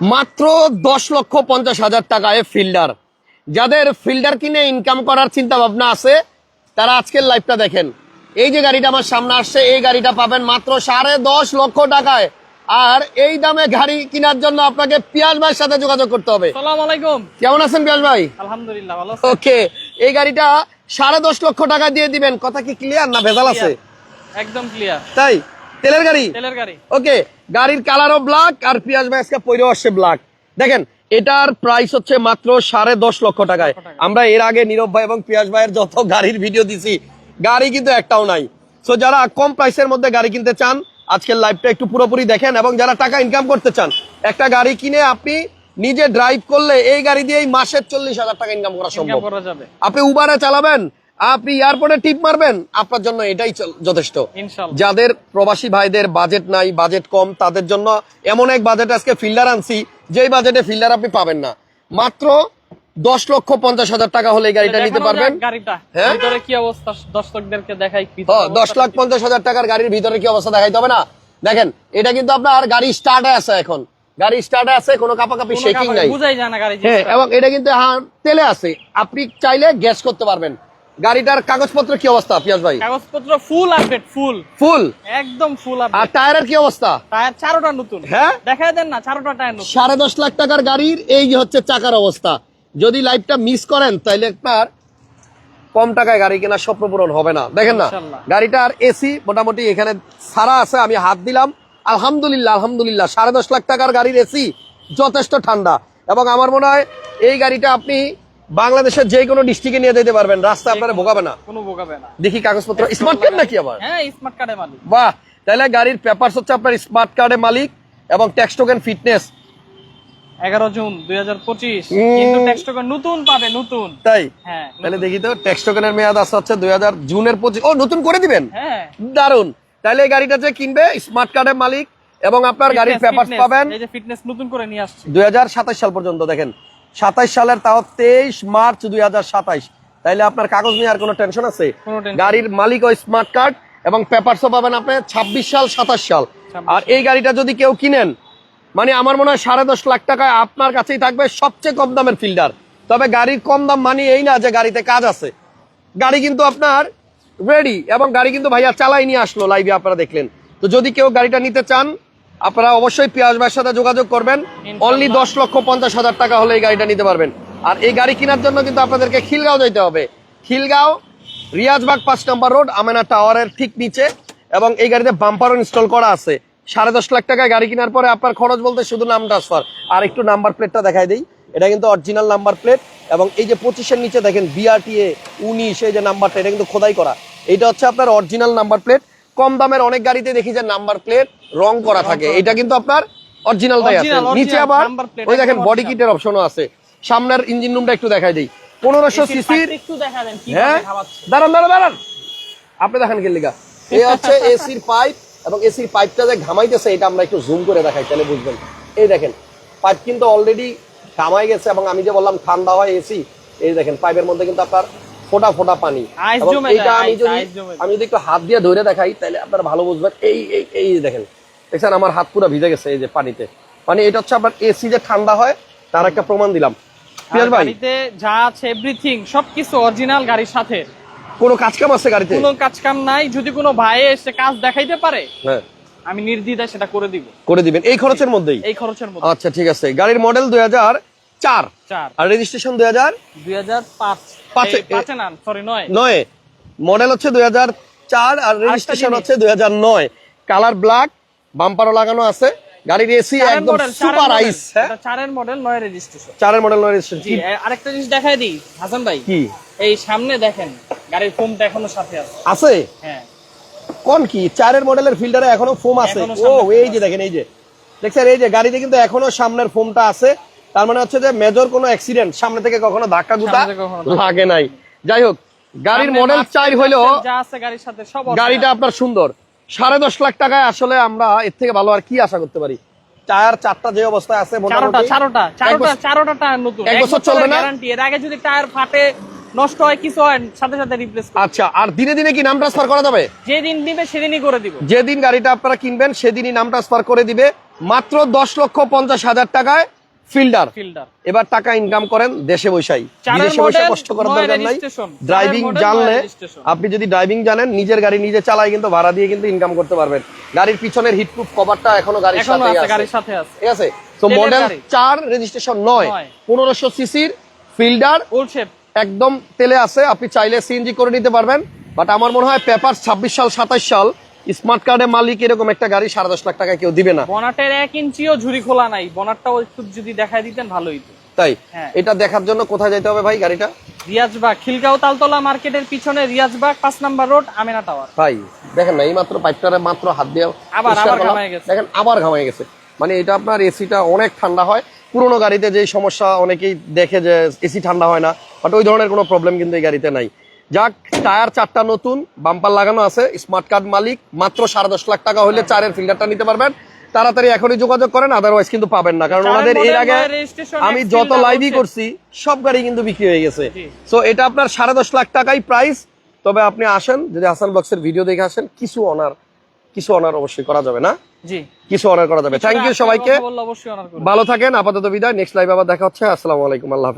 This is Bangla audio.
মাত্র দশ লক্ষ পঞ্চাশ হাজার টাকায় ফিল্ডার। যাদের ফিল্ডার কিনে ইনকাম করার চিন্তা ভাবনা আছে তারা আজকের লাইভটা দেখেন। এই যে গাড়িটা আমার সামনে আসছে এই গাড়িটা পাবেন মাত্র সাড়ে দশ লক্ষ টাকায়। আর এই দামে গাড়ি কেনার জন্য আপনাকে পিয়াজ ভাইয়ের সাথে যোগাযোগ করতে হবে। কেমন আছেন পিয়াজ ভাই? আলহামদুলিল্লাহ ওকে এই গাড়িটা সাড়ে দশ লক্ষ টাকা দিয়ে দিবেন। কথা কি ক্লিয়ার না ভেজাল আছে? একদম ক্লিয়ার তাই? তেলের গাড়ি? তেলের গাড়ি। ওকে গাড়ির কালারও ব্ল্যাক আর পিয়াজ ভাই আজকে পইরেও আসছে ব্ল্যাক দেখেন এটার প্রাইস হচ্ছে মাত্র সাড়ে দশ লক্ষ টাকায়। আমরা এর আগে নীরব ভাই এবং পিয়াজ ভাইয়ের যত গাড়ির ভিডিও দিছি গাড়ি কিন্তু একটাও নাই। সো যারা কম প্রাইসের মধ্যে গাড়ি কিনতে চান আজকের লাইভটা একটু পুরোপুরি দেখেন এবং যারা টাকা ইনকাম করতে চান একটা গাড়ি কিনে আপনি নিজে ড্রাইভ করলে এই গাড়ি দিয়েই মাসের চল্লিশ হাজার টাকা ইনকাম করা সম্ভব। করা যাবে। আপনি উবারে চালাবেন আপনি এয়ারপোর্টে টিপ মারবেন আপনার জন্য এটাই যথেষ্ট। যাদের প্রবাসী ভাইদের বাজেট নাই বাজেট কম তাদের জন্য এমন এক বাজেট আজকে ফিল্ডার আনছি যেই বাজেটে ফিল্ডার আপনি পাবেন না। মাত্র দশ লক্ষ পঞ্চাশ হাজার টাকা হলে গাড়িটা নিতে পারবেন। হ্যাঁ? কি অবস্থা? দর্শকদেরকে দেখাই দশ লাখ পঞ্চাশ হাজার টাকার গাড়ির ভিতরে কি অবস্থা দেখাইতে হবে না? দেখেন এটা কিন্তু আপনার গাড়ি স্টার্টে আছে এখন। গাড়ি স্টার্টে আছে কোনো কাপাকাপি শেকিং নাই। হ্যাঁ। এবং এটা কিন্তু তেলে আছে। আপনি চাইলে গ্যাস করতে পারবেন। গাড়িটার কাগজপত্র কি অবস্থা পিয়াজ ভাই? কাগজপত্র ফুল আপডেট ফুল ফুল একদম ফুল আপডেট আর টায়ারের কি অবস্থা? টায়ার চারোটা নতুন। হ্যাঁ? দেখাই দেন না চারোটা টায়ার নতুন। সাড়ে দশ লাখ টাকার গাড়ির এই হচ্ছে চাকার অবস্থা। যদি লাইফটা মিস করেন তাহলে আপনার কম টাকায় গাড়ি কেনার স্বপ্ন পূরণ হবে না। দেখেন না। গাড়িটার এসি মোটামুটি এখানে সারা আছে আমি হাত দিলাম। আলহামদুলিল্লাহ আলহামদুলিল্লাহ সাড়ে দশ লাখ টাকার গাড়ির এসি যথেষ্ট ঠান্ডা। এবং আমার মনে হয় এই গাড়িটা আপনি বাংলাদেশের যে কোনো ডিস্ট্রিক্টে নিয়ে যেতে পারবেন। রাস্তায় আপনারা ভোগাবে না। কোনো বোকাবে না। দেখি কাগজপত্র। স্মার্ট কার্ড নাকি আবার? হ্যাঁ স্মার্ট কার্ডে মালিক। বাহ তাহলে গাড়ির পেপারস হচ্ছে আপনার স্মার্ট কার্ডের মালিক এবং ট্যাক্স টোকেন ফিটনেস এগারো জুন দুই হাজার পঁচিশ। উম। কিন্তু টেক্সট নতুন পাবে নতুন। তাই? হ্যাঁ তাহলে দেখি তো ট্যাক্স টোকেনের মেয়াদ আছে হচ্ছে দুই হাজার জুনের পঁচিশ। ও নতুন করে দিবেন? হ্যাঁ। দারুণ তাহলে এই গাড়িটা যে কিনবে স্মার্ট কার্ডের মালিক এবং আপনার গাড়ির Fitness, পেপার পাবেন এই যে ফিটনেস নতুন করে নিয়ে আসছে। দুই হাজার সাতাশ সাল পর্যন্ত দেখেন। সাতাইশ সালের তাও তেইশ মার্চ দুই তাইলে আপনার কাগজ নিয়ে আর কোনো টেনশন আছে? গাড়ির মালিক ও স্মার্ট কার্ড এবং পেপারসও পাবেন আপনি ছাব্বিশ সাল সাতাশ সাল। আর এই গাড়িটা যদি কেউ কিনেন মানে আমার মনে হয় সাড়ে দশ লাখ টাকায় আপনার কাছেই থাকবে সবচেয়ে কম দামের ফিল্ডার। তবে গাড়ির কম দাম মানে এই না যে গাড়িতে কাজ আছে। গাড়ি কিন্তু আপনার রেডি এবং গাড়ি কিন্তু ভাইয়া চালাই নিয়ে আসলো লাইভে আপনারা দেখলেন। তো যদি কেউ গাড়িটা নিতে চান আপনারা অবশ্যই পিয়াজ ভাইয়ের সাথে যোগাযোগ করবেন। অনলি দশ লক্ষ পঞ্চাশ হাজার টাকা হলে এই গাড়িটা নিতে পারবেন। আর এই গাড়ি কেনার জন্য কিন্তু আপনাদেরকে খিলগাঁও যেতে হবে। খিলগাঁও রিয়াজবাগ পাঁচ নম্বর রোড আমেনা টাওয়ারের ঠিক নিচে এবং এই গাড়িতে বাম্পারও ইনস্টল করা আছে। সাড়ে দশ লাখ টাকায় গাড়ি কেনার পরে আপনার খরচ বলতে শুধু নাম ট্রান্সফার আর একটু নাম্বার প্লেটটা দেখাই দিই। এটা কিন্তু অরিজিনাল নাম্বার প্লেট এবং এই যে পঁচিশের নিচে দেখেন বিআরটিএ উনিশ এই যে নাম্বারটা এটা কিন্তু খোদাই করা। এটা হচ্ছে আপনার অরিজিনাল নাম্বার প্লেট কম দামের অনেক গাড়িতে দেখি যে নাম্বার প্লেট রং করা থাকে। এটা কিন্তু আপনার অরিজিনালটাই আছে। নিচে আবার ওই দেখেন বডি। কিটের অপশনও আছে। সামনের ইঞ্জিন রুমটা একটু দেখাই দিই। পনেরোশো সিসির হ্যাঁ? দাঁড়ান দাঁড়ান দাঁড়ান। আপনি দেখেন কি লিগা। এই হচ্ছে এসির পাইপ এবং এসির পাইপটা যে ঘামাইতেছে এটা আমরা একটু জুম করে দেখাই তাহলে বুঝবেন। এই দেখেন পাইপ কিন্তু অলরেডি ঘামাই গেছে এবং আমি যে বললাম ঠান্ডা হয় এসি এই দেখেন পাইপের মধ্যে কিন্তু আপনার ফোটা ফোটা পানি। আমি যদি। আমি যদি একটু হাত দিয়ে ধরে দেখাই তাহলে আপনারা ভালো বুঝবেন। এই এই এই দেখেন দেখছেন আমার হাত পুরো ভিজে গেছে এই যে পানিতে। মানে এটা হচ্ছে আপনার এসি যে ঠান্ডা হয় তার একটা প্রমাণ দিলাম। ভাই যা আছে এভরিথিং সবকিছু অরিজিনাল গাড়ির সাথে। কোনো কাজ কাম আছে গাড়িতে? কোনো কাজ কাম নাই যদি কোনো ভাই এসে কাজ দেখাইতে পারে হ্যাঁ। আমি নির্দ্বিধায় সেটা করে দিব। করে দিবেন। এই খরচের মধ্যেই? এই খরচের মধ্যে। আচ্ছা ঠিক আছে। গাড়ির মডেল দুই হাজার চার। আর রেজিস্ট্রেশন দুই হাজার? দুই হাজার পাঁচ। পাঁচে- এই পাঁচে না সরি নয়। নয়। মডেল হচ্ছে দুই হাজার চার আর রেজিস্ট্রেশন হচ্ছে দুই হাজার নয়। কালার ব্ল্যাক বাম্পারও লাগানো আছে। গাড়ির এসি একদম সুপার আইস হ্যাঁ? চারের মডেল নয় রেজিস্ট্রেশন চারের মডেল নয় রেজিস্ট্রেশন আরেকটা জিনিস দেখাই দিই হাসান ভাই। কি? এই সামনে দেখেন গাড়ির ফোমটা এখনও সাথে আছে। আছে? হ্যাঁ। কোন কি? চারের মডেলের ফিল্টারে এখনও ফোম আছে। ও এই যে দেখেন এই যে। দেখছেন এই যে গাড়িতে কিন্তু এখনও সামনের ফোমটা আছে। তার মানে হচ্ছে যে মেজর কোনো অ্যাক্সিডেন্ট সামনে থেকে কখনো ধাক্কা গুতা। লাগে নাই। যাই হোক গাড়ির মডেল চাই হলেও গাড়িটা আপনার সুন্দর। সাড়ে দশ লাখ টাকায় আসলে আমরা এর থেকে ভালো আর কি আশা করতে পারি? টায়ার চারটা যে অবস্থায় আছে চারোটা মোটামুটি। চারোটা এক বছর- চারোটা টায়ার নতুন। এক বছর চলবে না? এর আগে যদি টায়ার ফাটে নষ্ট হয় কিছু হয় সাথে সাথে রিপ্লেস আচ্ছা আর দিনে দিনে কি নাম ট্রান্সফার করা যাবে? যেদিন দিবে সেদিনই করে দিব। যেদিন গাড়িটা আপনারা কিনবেন সেদিনই নাম ট্রান্সফার করে দিবে। মাত্র দশ লক্ষ পঞ্চাশ হাজার টাকায় ফিল্ডার। এবার টাকা ইনকাম করেন দেশে বৈশাই বিদেশে বসে কষ্ট করার দরকার নাই। ড্রাইভিং জানলে আপনি যদি ড্রাইভিং জানেন নিজের গাড়ি নিজে চালায় কিন্তু ভাড়া দিয়ে কিন্তু ইনকাম করতে পারবেন। গাড়ির পিছনের হিটপ্রুফ কভারটা এখনও গাড়ির সাথে আছে গাড়ির সাথে আছে। ঠিক আছে? তো মডেল। চার রেজিস্ট্রেশন নয়। পনেরোশো সিসির ফিল্ডার। একদম তেলে আছে। আপনি চাইলে সিএনজি করে নিতে পারবেন। বাট আমার মনে হয় পেপার ছাব্বিশ সাল সাতাশ সাল স্মার্ট কার্ডের মালিক এরকম একটা গাড়ি সাড়ে দশ লাখ টাকায় কেউ দিবে না বনাটের এক ইঞ্চিও ঝুরি খোলা নাই বনারটাও একটু যদি দেখাই দিতেন ভালোই। তাই হ্যাঁ। এটা দেখার জন্য কোথায় যেতে হবে ভাই গাড়িটা রিয়াজবাগ খিলগাঁও তালতলা মার্কেটের পিছনে রিয়াজবাগ পাঁচ নাম্বার রোড আমেনা টাওয়ার ভাই দেখেন না এই মাত্র পাইপটারে মাত্র হাত দিয়ে আবার- আবার। ঘামায় গেছে। দেখেন আবার ঘামাই গেছে মানে এটা আপনার এসিটা অনেক ঠান্ডা হয় পুরোনো গাড়িতে যে সমস্যা অনেকেই দেখে যে এসি ঠান্ডা হয় না বাট ওই ধরনের কোনো প্রবলেম কিন্তু এই গাড়িতে নাই যাক টায়ার চারটা নতুন বাম্পার লাগানো আছে স্মার্ট কার্ড মালিক মাত্র সাড়ে দশ লাখ টাকা হলে চারের ফিল্টারটা নিতে পারবেন। তাড়াতাড়ি এখনই যোগাযোগ করেন আদারওয়াইজ কিন্তু পাবেন না কারণ ওনাদের এর আগে আমি যত লাইভই করছি সব গাড়ি কিন্তু বিক্রি হয়ে গেছে। সো এটা আপনার সাড়ে দশ লাখ টাকাই প্রাইস তবে আপনি আসেন যদি হাসান বক্সের ভিডিও দেখে আসেন কিছু অনার কিছু অনার অবশ্যই করা যাবে না। জি। কিছু অনার করা যাবে। থ্যাংক ইউ সবাইকে। ভালো থাকেন আপাতত বিদায় নেক্সট লাইভ আবার দেখা হচ্ছে আসসালামু আলাইকুম আল্লাহ হাফেজ।